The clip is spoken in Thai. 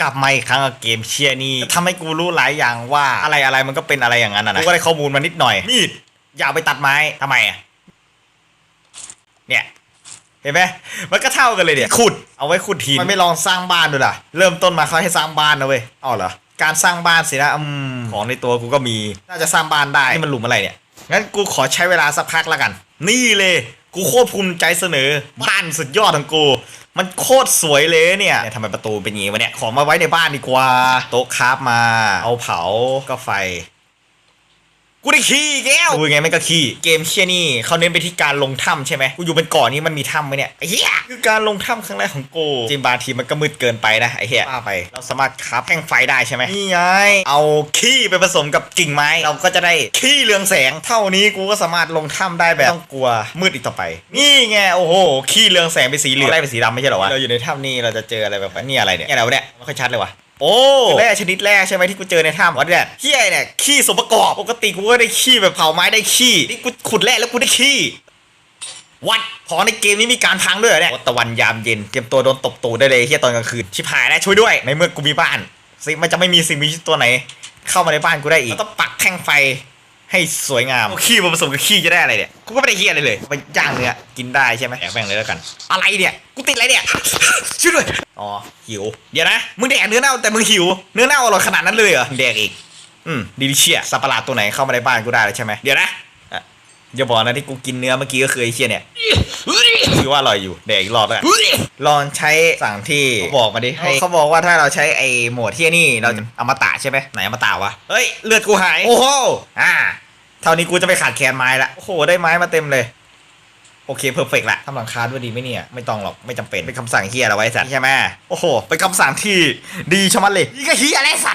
กลับมาอีกครั้งกับเกมเชียร์นี่ทำให้กูรู้หลายอย่างว่าอะไรอะไรมันก็เป็นอะไรอย่างนั้นนะนะกูก็ได้ข้อมูลมานิดหน่อย มีดอย่าเอาไปตัดไม้ทำไมอะเนี่ยเห็นไหมมันก็เท่ากันเลยเนี่ยขุดเอาไว้ขุดหินมันไม่ลองสร้างบ้านดูล่ะ เริ่มต้นมาเขาให้สร้างบ้านนะเว้ยอ๋อเหรอการสร้างบ้านสินะอืมของในตัวกูก็มีน่าจะสร้างบ้านได้นี่มันหลุมอะไรเนี่ยงั้นกูขอใช้เวลาสักพักแล้วกัน นี่เลย กูโคตรภูมิใจเสนอบ้านสุดยอดของกู มันโคตรสวยเลยเนี่ยเนี่ยทำไมประตูเป็นอย่างงี้วะเนี่ย ของมาไว้ในบ้านดีกว่า โต๊ะคราฟมา เอาเผาก็ไฟ กูได้ขี้อีกแก้วกูยังไงไม่ก็ขี้เกมเชี่ยนี่เขาเน้นไปที่การลงถ้ำใช่ไหมกูอยู่บนเกาะนี้มันมีถ้ำไหมเนี่ยไอ้เหี้ยคือการลงถ้ำครั้งแรกของกูจริงบางทีมันก็มืดเกินไปนะไอ้เหี้ยว่าไป เราสามารถคราฟแท่งไฟได้ใช่ไหมนี่ไงเอาขี้ไปผสมกับกิ่งไม้ เราก็จะได้ขี้เรืองแสง เท่านี้กูก็สามารถลงถ้ำได้แบบไม่ต้องกลัวมืดอีกต่อไป นี่ไงโอ้โหขี้เรืองแสงเป็นสีเหลืองไล่เป็นสีดำไม่ใช่เหรอวะเราอยู่ในถ้ำนี่เราจะเจออะไรแบบว่านี่อะไรเนี่ยนี่อะไรวะเนี่ยไม่ค่อยชัดเลยวะ โอ้แร่ชนิดแรกใช่ไหมที่กูเจอในถ้ำวะเนี่ยขี้ไอเนี่ยขี้สมประกอบปกติกูก็ได้ขี้แบบเผาไม้ได้ขี้นี่กูขุดแร่แล้วกูได้ขี้วัดของในเกมนี้มีการพังด้วยเหรอเนี่ยโอ้ตะวันยามเย็นเตรียมตัวโดนตบตูดได้เลยเฮียตอนกลางคืนชิบหายแล้วช่วยด้วย ในเมื่อกูมีบ้านสิมันจะไม่มีสิ่งมีชีวิตตัวไหน เข้ามาในบ้านกูได้อีกแล้วต้องปักแท่งไฟให้สวยงามเอาขี้มาผสมกับขี้จะได้อะไรเนี่ยกูก็ไม่ได้เฮียอะไรเลยไปย่างเนื้อกินได้ใช่ไหมแอบแม่งเลยแล้วกัน อะไรเนี่ยกูติดอะไรเนี่ยช่วยด้วย อ๋อหิว เดี๋ยวนะ มึงแดกเนื้อเน่าแต่มึงหิว เนื้อเน่าอร่อยขนาดนั้นเลยเหรอแดกอีก อืมดีลิเชียสัตว์ประหลาดตัวไหนเข้ามาในบ้านกูได้แล้วใช่ไหมเดี๋ยวนะอะอย่าบอกนะที่กูกินเนื้อเมื่อกี้ก็คือไอ้เชียเนี่ยคือว่าอร่อยอยู่แดกอีกรอบแล้วกันลองใช้สั่งที่เขาบอกมาดิให้เขาบอกว่าถ้าเราใช้ไอ้โหมดเที่ยนี่เราจะอมตะใช่ไหมไหนอมตะวะเฮ้ยเลือดกูหายโอ้โหอ่าเท่านี้กูจะไปขาดแคลนไม้ละโอ้โหได้ไม้มาเต็มเลย โอเคเพอร์เฟกละทำหลังคาด้วยดีไหมเนี่ย ไม่ต้องหรอกไม่จำเป็น เป็นคำสั่งเฮียเอาไว้สัตว์ใช่ไหมโอ้โห เป็นคำสั่งที่ดีชะมัดเลยนี่ก็เฮียอะไรสัตว์